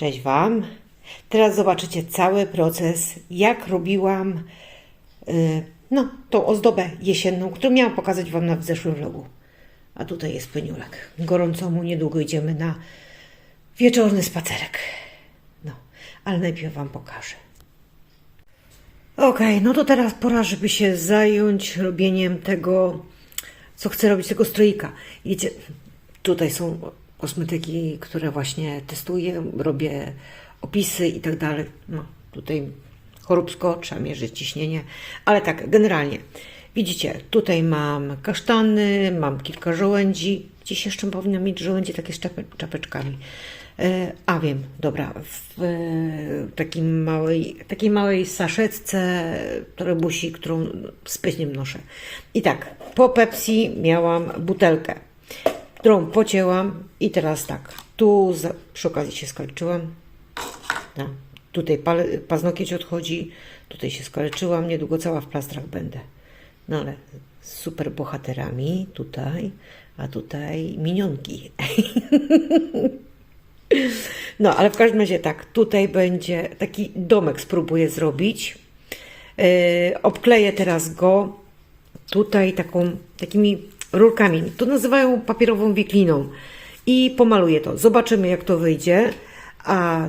Cześć Wam. Teraz zobaczycie cały proces, jak robiłam y, no, tą ozdobę jesienną, którą miałam pokazać Wam na w zeszłym vlogu. A tutaj jest peniulek. Gorąco mu niedługo idziemy na wieczorny spacerek. No, ale najpierw Wam pokażę. Okej, no to teraz pora, żeby się zająć robieniem tego, co chcę robić, tego stroika. Wiecie, tutaj są kosmetyki, które właśnie testuję, robię opisy i tak dalej. No, tutaj choróbsko, trzeba mierzyć ciśnienie, ale tak, generalnie. Widzicie, tutaj mam kasztany, mam kilka żołędzi. Gdzieś jeszcze powinno mieć żołędzie takie z czape, czapeczkami. E, A wiem, dobra, w e, takim małej, takiej małej saszetce torebusi, którą z pryśniem noszę. I tak, po Pepsi miałam butelkę, którą pocięłam i teraz tak, tu za, przy okazji się skaleczyłam. No, tutaj pal, paznokieć odchodzi, tutaj się skaleczyłam, niedługo cała w plastrach będę. No ale super bohaterami tutaj, a tutaj minionki. No, ale w każdym razie tak, tutaj będzie taki domek spróbuję zrobić. Yy, obkleję teraz go tutaj taką, takimi rurkami. To nazywają papierową wikliną. I pomaluję to. Zobaczymy, jak to wyjdzie. A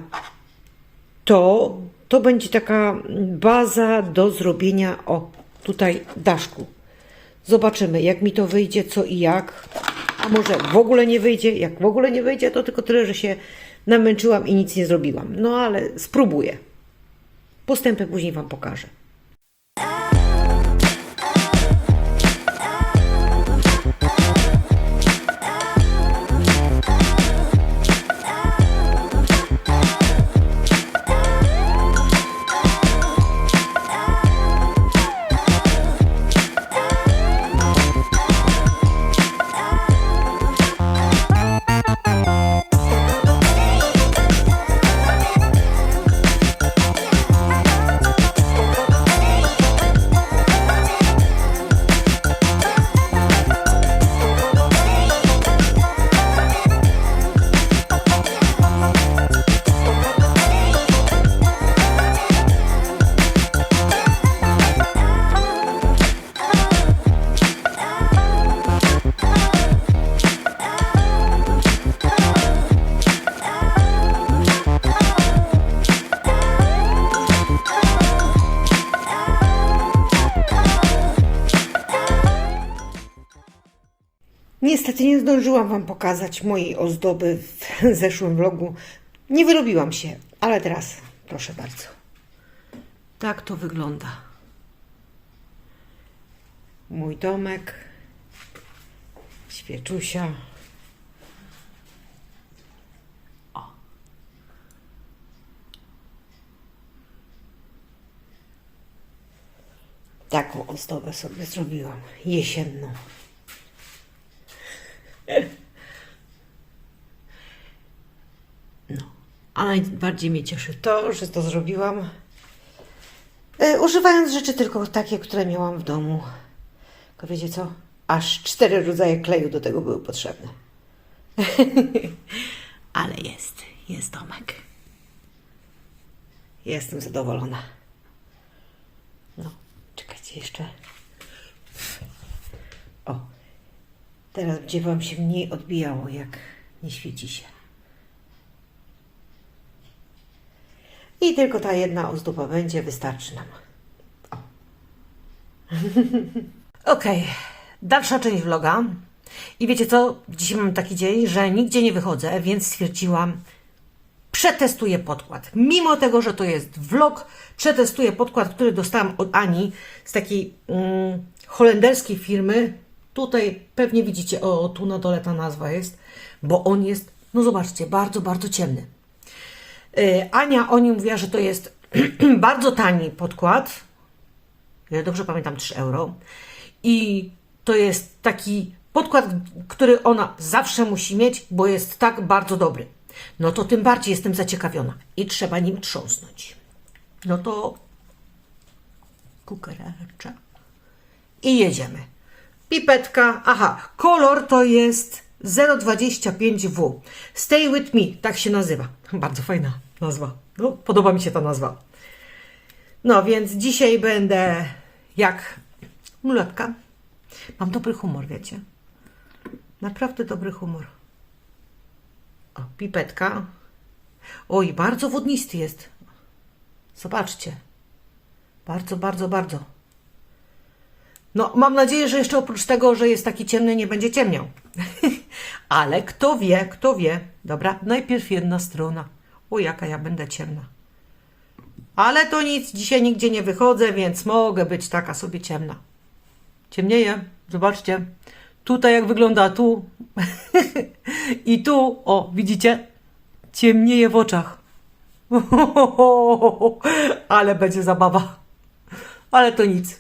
to, to będzie taka baza do zrobienia, o, tutaj daszku. Zobaczymy, jak mi to wyjdzie, co i jak. A może w ogóle nie wyjdzie? Jak w ogóle nie wyjdzie, to tylko tyle, że się namęczyłam i nic nie zrobiłam. No ale spróbuję. Postępy później Wam pokażę. Niestety nie zdążyłam Wam pokazać mojej ozdoby w zeszłym vlogu. Nie wyrobiłam się, ale teraz proszę bardzo. Tak to wygląda. Mój domek, świeczusia. O. Taką ozdobę sobie zrobiłam, jesienną. A najbardziej mnie cieszy to, że to zrobiłam e, używając rzeczy tylko takie, które miałam w domu. Tylko wiecie co? Aż cztery rodzaje kleju do tego były potrzebne. Ale jest, jest domek. Jestem zadowolona. No, czekajcie jeszcze. O, Teraz będzie Wam się mniej odbijało, jak nie świeci się. I tylko ta jedna ozdoba będzie, wystarczy nam. Okej, dalsza część vloga. I wiecie co? Dzisiaj mam taki dzień, że nigdzie nie wychodzę, więc stwierdziłam, przetestuję podkład. Mimo tego, że to jest vlog, przetestuję podkład, który dostałam od Ani z takiej mm, holenderskiej firmy. Tutaj pewnie widzicie, o tu na dole ta nazwa jest, bo on jest, no zobaczcie, bardzo, bardzo ciemny. Yy, Ania o nim mówiła, że to jest bardzo tani podkład. Ja dobrze pamiętam 3 euro. I to jest taki podkład, który ona zawsze musi mieć, bo jest tak bardzo dobry. No to tym bardziej jestem zaciekawiona i trzeba nim trząsnąć. No to kukuracza. I jedziemy. Pipetka, aha, kolor to jest 025W. Stay with me, tak się nazywa. Bardzo fajna nazwa. No, podoba mi się ta nazwa. No więc dzisiaj będę jak mulatka. Mam dobry humor, wiecie. Naprawdę dobry humor. O, pipetka. Oj, bardzo wodnisty jest. Zobaczcie. Bardzo, bardzo, bardzo. No, mam nadzieję, że jeszcze oprócz tego, że jest taki ciemny, nie będzie ciemniał. Ale kto wie, kto wie. Dobra, najpierw jedna strona. O, jaka ja będę ciemna. Ale to nic, dzisiaj nigdzie nie wychodzę, więc mogę być taka sobie ciemna. Ciemnieje, zobaczcie. Tutaj jak wygląda tu. I tu, o, widzicie? Ciemnieje w oczach. Ale będzie zabawa. Ale to nic.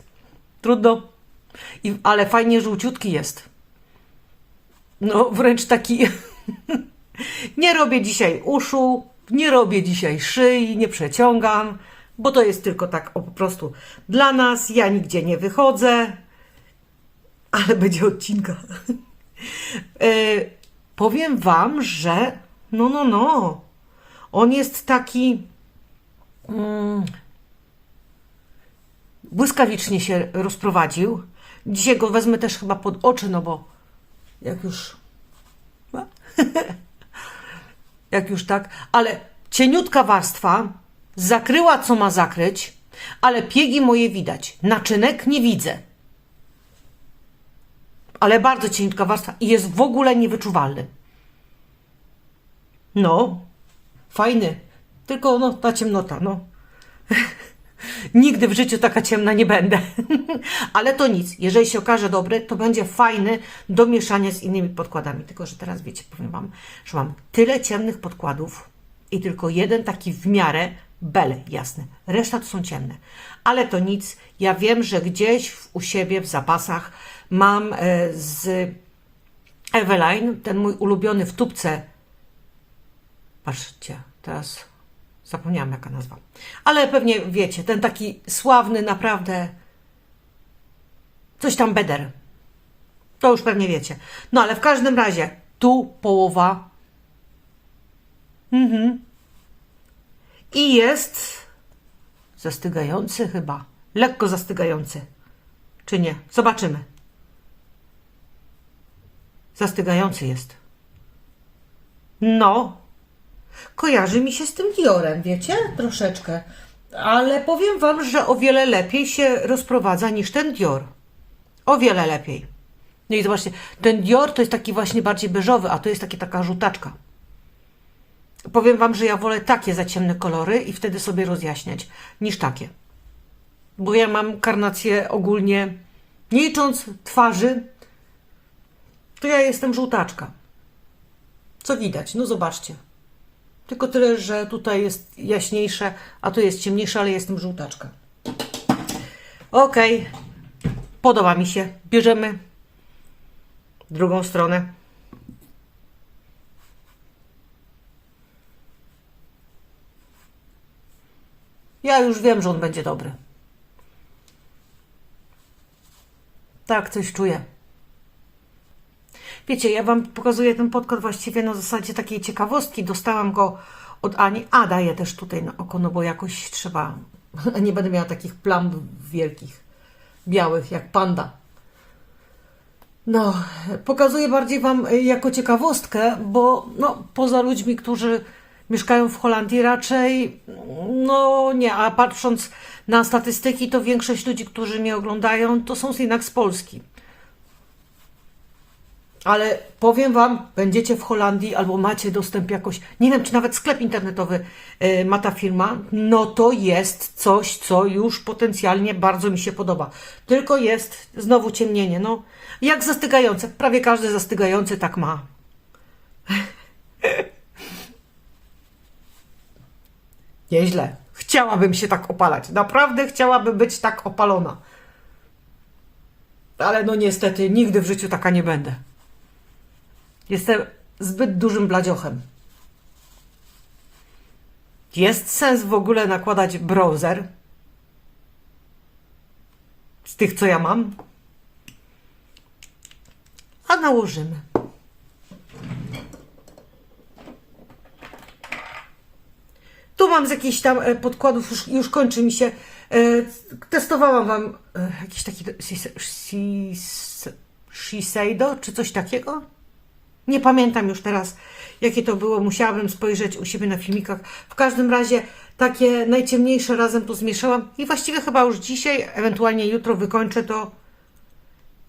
Trudno. I, ale fajnie żółciutki jest. No, wręcz taki. nie robię dzisiaj uszu, nie robię dzisiaj szyi, nie przeciągam, bo to jest tylko tak o, po prostu dla nas. Ja nigdzie nie wychodzę, ale będzie odcinka. e, powiem Wam, że no, no, no. On jest taki. Mm, błyskawicznie się rozprowadził. Dzisiaj go wezmę też chyba pod oczy, no bo jak już. jak już tak, ale cieniutka warstwa zakryła co ma zakryć, ale piegi moje widać. Naczynek nie widzę. Ale bardzo cieniutka warstwa i jest w ogóle niewyczuwalny. No, fajny. Tylko no, ta ciemnota, no. Nigdy w życiu taka ciemna nie będę. Ale to nic. Jeżeli się okaże dobry, to będzie fajny do mieszania z innymi podkładami. Tylko, że teraz wiecie, powiem Wam, że mam tyle ciemnych podkładów i tylko jeden taki w miarę bele, jasny. Reszta to są ciemne. Ale to nic. Ja wiem, że gdzieś w, u siebie w zapasach mam e, z Eveline, ten mój ulubiony w tubce. Patrzcie, teraz Zapomniałam jaka nazwa. Ale pewnie wiecie, ten taki sławny naprawdę coś tam beder. To już pewnie wiecie. No ale w każdym razie tu połowa. Mhm. I jest zastygający chyba. Lekko zastygający. Czy nie? Zobaczymy. Zastygający jest. No, kojarzy mi się z tym Diorem, wiecie? Troszeczkę. Ale powiem Wam, że o wiele lepiej się rozprowadza niż ten Dior. O wiele lepiej. No i zobaczcie, ten Dior to jest taki właśnie bardziej beżowy, a to jest taki, taka żółtaczka. Powiem Wam, że ja wolę takie za ciemne kolory i wtedy sobie rozjaśniać, niż takie. Bo ja mam karnację ogólnie, nie licząc twarzy, to ja jestem żółtaczka. Co widać? No zobaczcie. Tylko tyle, że tutaj jest jaśniejsze, a tu jest ciemniejsze, ale jestem żółtaczka. Ok, podoba mi się. Bierzemy drugą stronę. Ja już wiem, że on będzie dobry. Tak, coś czuję. Wiecie, ja Wam pokazuję ten podkład właściwie na zasadzie takiej ciekawostki. Dostałam go od Ani, a daję też tutaj na oko, no bo jakoś trzeba, nie będę miała takich plam wielkich, białych, jak panda. No, pokazuję bardziej Wam jako ciekawostkę, bo no, poza ludźmi, którzy mieszkają w Holandii raczej, no nie, a patrząc na statystyki, to większość ludzi, którzy mnie oglądają, to są jednak z Polski. Ale powiem Wam, będziecie w Holandii albo macie dostęp jakoś, nie wiem, czy nawet sklep internetowy y, ma ta firma, no to jest coś, co już potencjalnie bardzo mi się podoba. Tylko jest znowu ciemnienie, no jak zastygające. Prawie każdy zastygający tak ma. Nieźle. Chciałabym się tak opalać. Naprawdę chciałabym być tak opalona. Ale no niestety nigdy w życiu taka nie będę. Jestem zbyt dużym bladziochem. Jest sens w ogóle nakładać browser z tych, co ja mam? A nałożymy. Tu mam z jakichś tam e, podkładów, już, już kończy mi się. E, testowałam Wam e, jakiś taki Shiseido, czy coś takiego. Nie pamiętam już teraz, jakie to było. Musiałabym spojrzeć u siebie na filmikach. W każdym razie takie najciemniejsze razem tu zmieszałam i właściwie chyba już dzisiaj, ewentualnie jutro wykończę to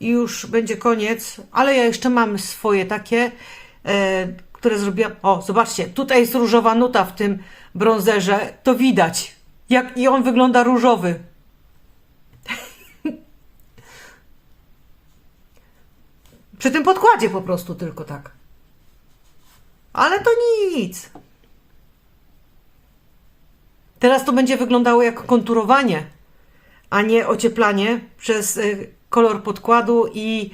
i już będzie koniec, ale ja jeszcze mam swoje takie, e, które zrobiłam. O, zobaczcie, tutaj jest różowa nuta w tym brązerze, to widać, jak i on wygląda różowy. Przy tym podkładzie po prostu tylko tak. Ale to nic. Teraz to będzie wyglądało jak konturowanie, a nie ocieplanie przez y, kolor podkładu i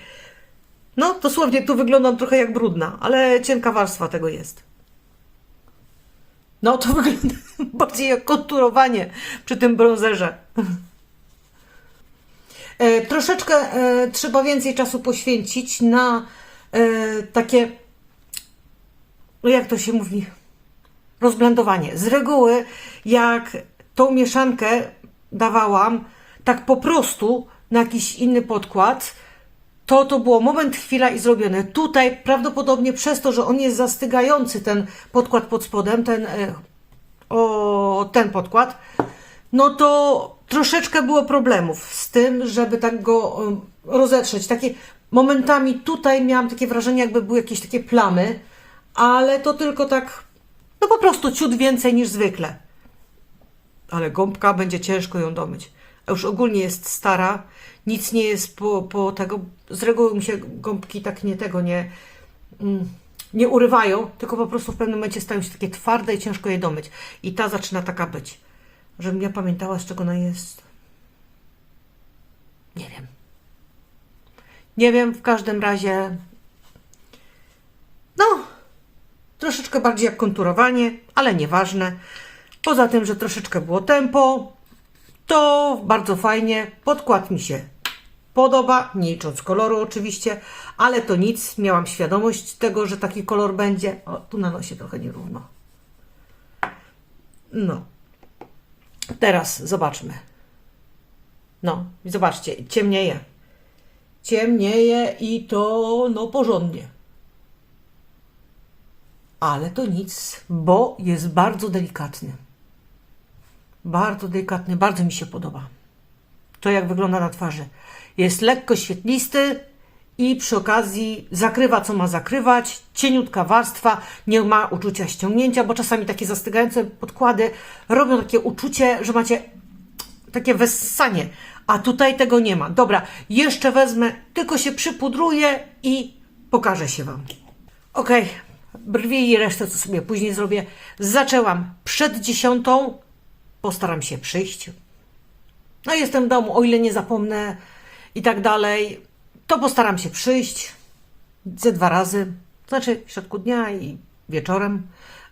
no dosłownie tu wyglądam trochę jak brudna, ale cienka warstwa tego jest. No to wygląda bardziej jak konturowanie przy tym brązerze. E, troszeczkę e, trzeba więcej czasu poświęcić na e, takie, jak to się mówi, rozblendowanie. Z reguły, jak tą mieszankę dawałam tak po prostu na jakiś inny podkład, to to było moment, chwila i zrobione. Tutaj prawdopodobnie przez to, że on jest zastygający, ten podkład pod spodem, ten, o, ten podkład, no to troszeczkę było problemów z tym, żeby tak go em, rozetrzeć. Takie momentami tutaj miałam takie wrażenie, jakby były jakieś takie plamy, ale to tylko tak, no po prostu ciut więcej niż zwykle. Ale gąbka będzie ciężko ją domyć. A już ogólnie jest stara, nic nie jest po, po tego. Z reguły mi się gąbki tak nie tego nie, mm, nie urywają, tylko po prostu w pewnym momencie stają się takie twarde i ciężko je domyć. I ta zaczyna taka być. Żebym ja pamiętała, z czego ona jest. Nie wiem. Nie wiem, w każdym razie. No, troszeczkę bardziej jak konturowanie, ale nieważne. Poza tym, że troszeczkę było tempo, to bardzo fajnie. Podkład mi się podoba, nie licząc koloru oczywiście, ale to nic. Miałam świadomość tego, że taki kolor będzie. O, tu na nosie trochę nierówno. No. Teraz zobaczmy. No, zobaczcie, ciemnieje. Ciemnieje i to no porządnie. Ale to nic, bo jest bardzo delikatny. Bardzo delikatny, bardzo mi się podoba. To jak wygląda na twarzy. Jest lekko świetlisty i przy okazji zakrywa co ma zakrywać. Cieniutka warstwa, nie ma uczucia ściągnięcia, bo czasami takie zastygające podkłady robią takie uczucie, że macie takie wessanie, a tutaj tego nie ma. Dobra, jeszcze wezmę, tylko się przypudruję i pokażę się Wam. Ok, brwi i resztę co sobie później zrobię. Zaczęłam przed dziesiątą, postaram się przyjść. No jestem w domu, o ile nie zapomnę i tak dalej, to postaram się przyjść ze dwa razy, znaczy w środku dnia i wieczorem,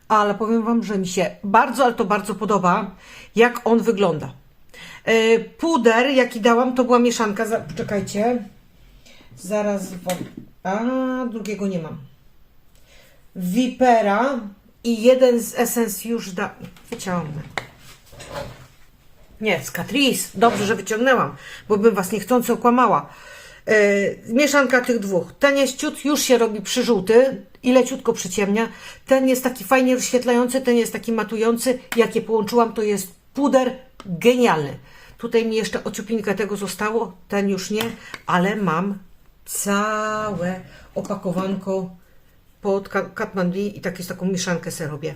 ale powiem Wam, że mi się bardzo, ale to bardzo podoba, jak on wygląda. Yy, Puder, jaki dałam, to była mieszanka, za, czekajcie, zaraz wam, a drugiego nie mam. Vipera i jeden z Essence już da, wyciągnę. Nie, z Catrice. Dobrze, że wyciągnęłam, bo bym Was niechcący okłamała. Yy, mieszanka tych dwóch. Ten jest ciut, już się robi przyżółty i leciutko przyciemnia. Ten jest taki fajnie rozświetlający, ten jest taki matujący. Jak je połączyłam, to jest puder genialny. Tutaj mi jeszcze ociupinkę tego zostało, ten już nie, ale mam całe opakowanko pod Ka- Katmandu i tak jest taką mieszankę sobie robię.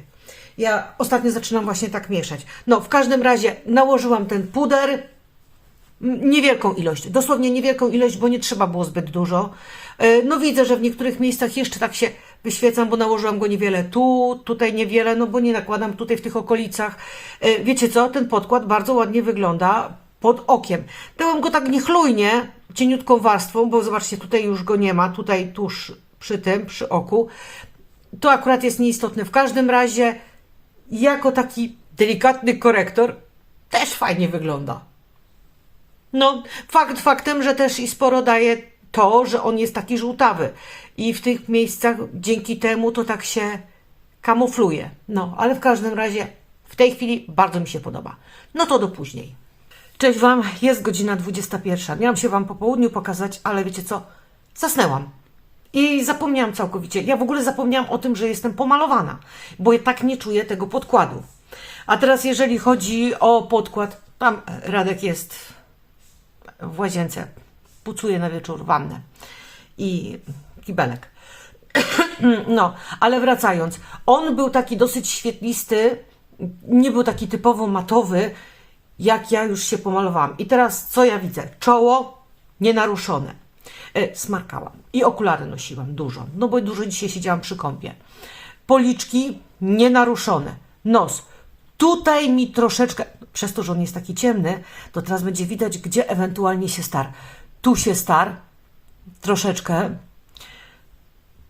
Ja ostatnio zaczynam właśnie tak mieszać. No, w każdym razie nałożyłam ten puder, niewielką ilość, dosłownie niewielką ilość, bo nie trzeba było zbyt dużo. E, No widzę, że w niektórych miejscach jeszcze tak się wyświecam, bo nałożyłam go niewiele tu, tutaj niewiele, no bo nie nakładam tutaj w tych okolicach. E, Wiecie co, ten podkład bardzo ładnie wygląda pod okiem. Dałam go tak niechlujnie, cieniutką warstwą, bo zobaczcie, tutaj już go nie ma, tutaj tuż przy tym, przy oku. To akurat jest nieistotne. W każdym razie, jako taki delikatny korektor, też fajnie wygląda. No, fakt faktem, że też i sporo daje to, że on jest taki żółtawy. I w tych miejscach dzięki temu to tak się kamufluje. No, ale w każdym razie W tej chwili bardzo mi się podoba. No to do później. Cześć Wam, jest godzina 21. Miałam się Wam po południu pokazać, ale wiecie co? Zasnęłam. I zapomniałam całkowicie. Ja w ogóle zapomniałam o tym, że jestem pomalowana, bo ja tak nie czuję tego podkładu. A teraz, jeżeli chodzi o podkład, tam Radek jest w łazience, pucuje na wieczór wannę i kibelek. No, ale wracając, on był taki dosyć świetlisty, nie był taki typowo matowy, jak ja już się pomalowałam. I teraz co ja widzę? Czoło nienaruszone. E, smarkałam i okulary nosiłam dużo, no bo dużo dzisiaj siedziałam przy kąpie. Policzki nienaruszone. Nos. Tutaj mi troszeczkę, przez to, że on jest taki ciemny, to teraz będzie widać, gdzie ewentualnie się star. Tu się star, troszeczkę.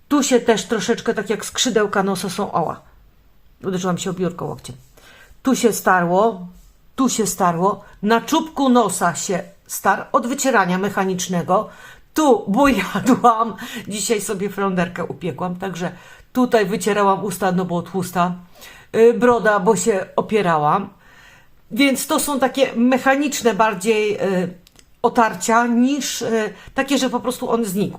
Tu się też troszeczkę, tak jak skrzydełka nosa są, oła. Uderzyłam się o biurko łokciem. Tu się starło, tu się starło, na czubku nosa się star od wycierania mechanicznego. Tu bujadłam, dzisiaj sobie fronderkę upiekłam, także tutaj wycierałam usta, no bo tłusta. Yy, Broda, bo się opierałam. Więc to są takie mechaniczne bardziej yy, otarcia niż yy, takie, że po prostu on znikł.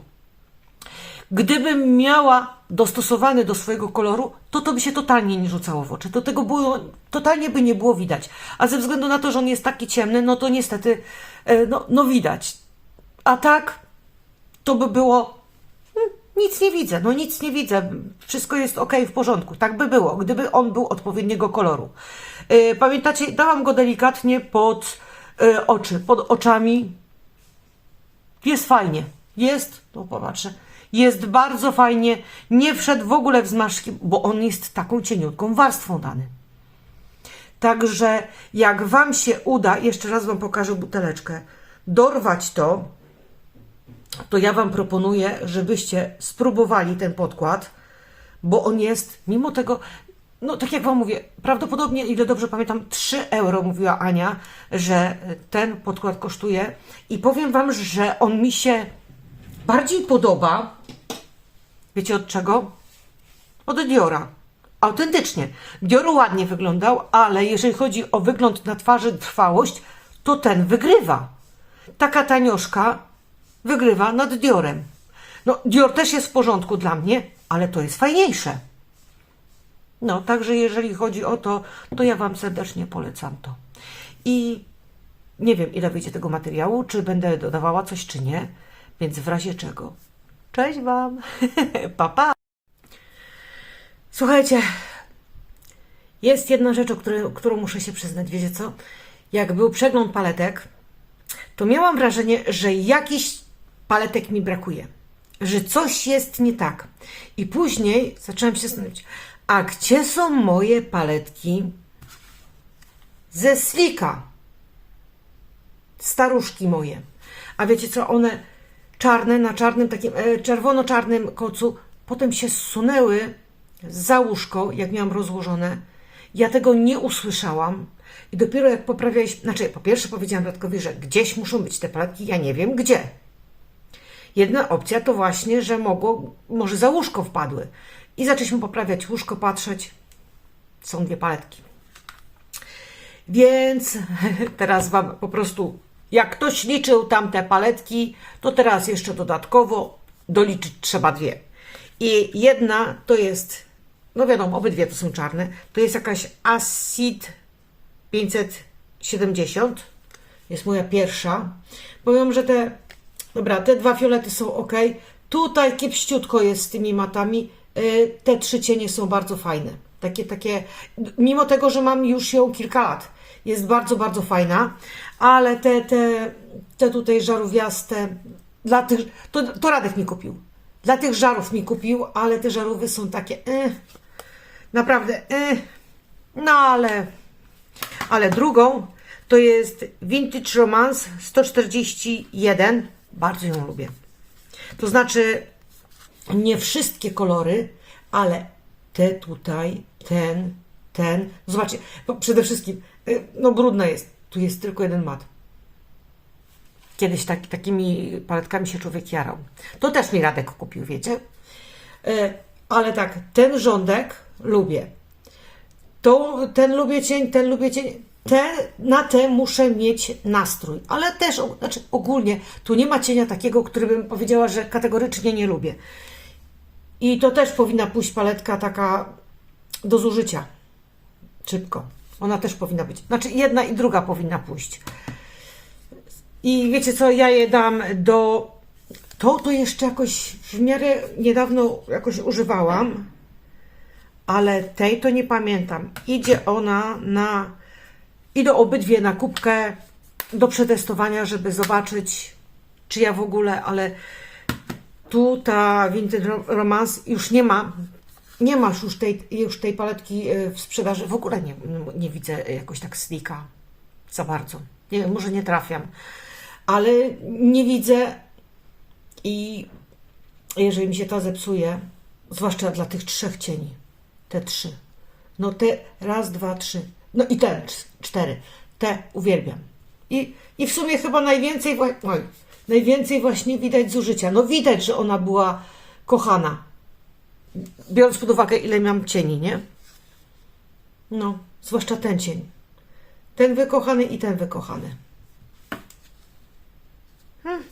Gdybym miała dostosowany do swojego koloru, to to by się totalnie nie rzucało w oczy. To tego było, totalnie by nie było widać. A ze względu na to, że on jest taki ciemny, no to niestety, e, no, no widać. A tak, to by było, hmm, nic nie widzę, no nic nie widzę. Wszystko jest ok, w porządku. Tak by było, gdyby on był odpowiedniego koloru. E, Pamiętacie, dałam go delikatnie pod e, oczy, pod oczami. Jest fajnie. Jest, to popatrzę. Jest bardzo fajnie. Nie wszedł w ogóle w zmarszczki, bo on jest taką cieniutką warstwą dany. Także jak Wam się uda, jeszcze raz Wam pokażę buteleczkę, dorwać to, to ja Wam proponuję, żebyście spróbowali ten podkład, bo on jest, mimo tego, no tak jak Wam mówię, prawdopodobnie, ile dobrze pamiętam, 3 euro mówiła Ania, że ten podkład kosztuje i powiem Wam, że on mi się bardziej podoba, wiecie od czego? Od Diora. Autentycznie. Dior ładnie wyglądał, ale jeżeli chodzi o wygląd na twarzy, trwałość, to ten wygrywa. Taka tanioszka wygrywa nad Diorem. No, Dior też jest w porządku dla mnie, ale to jest fajniejsze. No, także jeżeli chodzi o to, to ja Wam serdecznie polecam to. I nie wiem, ile wyjdzie tego materiału, czy będę dodawała coś, czy nie, więc w razie czego. Cześć Wam! pa, pa! Słuchajcie, jest jedna rzecz, o której, którą muszę się przyznać. Wiecie co? Jak był przegląd paletek, to miałam wrażenie, że jakiś paletek mi brakuje. Że coś jest nie tak. I później zaczęłam się zastanawiać, a gdzie są moje paletki ze slika? Staruszki moje. A wiecie co? One czarne na czarnym, takim e, czerwono-czarnym kocu, potem się zsunęły za łóżko, jak miałam rozłożone. Ja tego nie usłyszałam. I dopiero jak poprawiałeś, znaczy po pierwsze powiedziałam Radkowi, że gdzieś muszą być te paletki, ja nie wiem gdzie. Jedna opcja to właśnie, że mogło, może za łóżko wpadły. I zaczęliśmy poprawiać łóżko, patrzeć. Są dwie paletki. Więc teraz Wam po prostu, jak ktoś liczył tamte paletki, to teraz jeszcze dodatkowo doliczyć trzeba dwie. I jedna to jest, no wiadomo, obydwie to są czarne, to jest jakaś Acid 570. Jest moja pierwsza. Powiem, że te, dobra, te dwa fiolety są ok. Tutaj kiepściutko jest z tymi matami. Y, Te trzy cienie są bardzo fajne. Takie, takie, mimo tego, że mam już ją kilka lat, jest bardzo, bardzo fajna, ale te, te, te tutaj żarówiaste, dla tych, to, to Radek mi kupił. Dla tych żarów mi kupił, ale te żarówy są takie, eh, naprawdę, eh, no ale, ale drugą to jest Vintage Romance 141, bardzo ją lubię. To znaczy, nie wszystkie kolory, ale te tutaj, ten, ten. Zobaczcie, bo przede wszystkim, y, no brudna jest. Tu jest tylko jeden mat. Kiedyś tak, takimi paletkami się człowiek jarał. To też mi Radek kupił, wiecie? Y, Ale tak, ten rządek lubię. ten lubię cień, ten lubię cień. Te, na te muszę mieć nastrój, ale też, znaczy ogólnie, tu nie ma cienia takiego, który bym powiedziała, że kategorycznie nie lubię. I to też powinna pójść paletka taka do zużycia. Szybko. Ona też powinna być. Znaczy jedna i druga powinna pójść. I wiecie co, ja je dam do... To to jeszcze jakoś w miarę niedawno jakoś używałam, ale tej to nie pamiętam. Idzie ona na... Idą obydwie na kubkę do przetestowania, żeby zobaczyć, czy ja w ogóle, ale tu ta Vintage Ro- Romance już nie ma, nie masz już tej, już tej paletki e, w sprzedaży. W ogóle nie, nie widzę jakoś tak slika za bardzo. Nie wiem, może nie trafiam, ale nie widzę i jeżeli mi się to zepsuje, zwłaszcza dla tych trzech cieni, te trzy, no te raz, dwa, trzy, no i cz- cztery, te uwielbiam. I, i w sumie chyba najwięcej, oj, najwięcej właśnie widać zużycia. No widać, że ona była kochana. Biorąc pod uwagę, ile mam cieni, nie? No, zwłaszcza ten cień. Ten wykochany i ten wykochany. Hmm.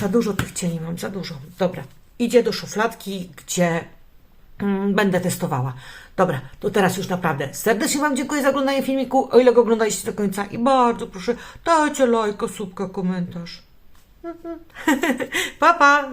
Za dużo tych cieni mam, za dużo. Dobra, idzie do szufladki, gdzie będę testowała. Dobra, to teraz już naprawdę serdecznie Wam dziękuję za oglądanie filmiku, o ile go oglądaliście do końca i bardzo proszę, dajcie lajka, subka, komentarz. pa, pa!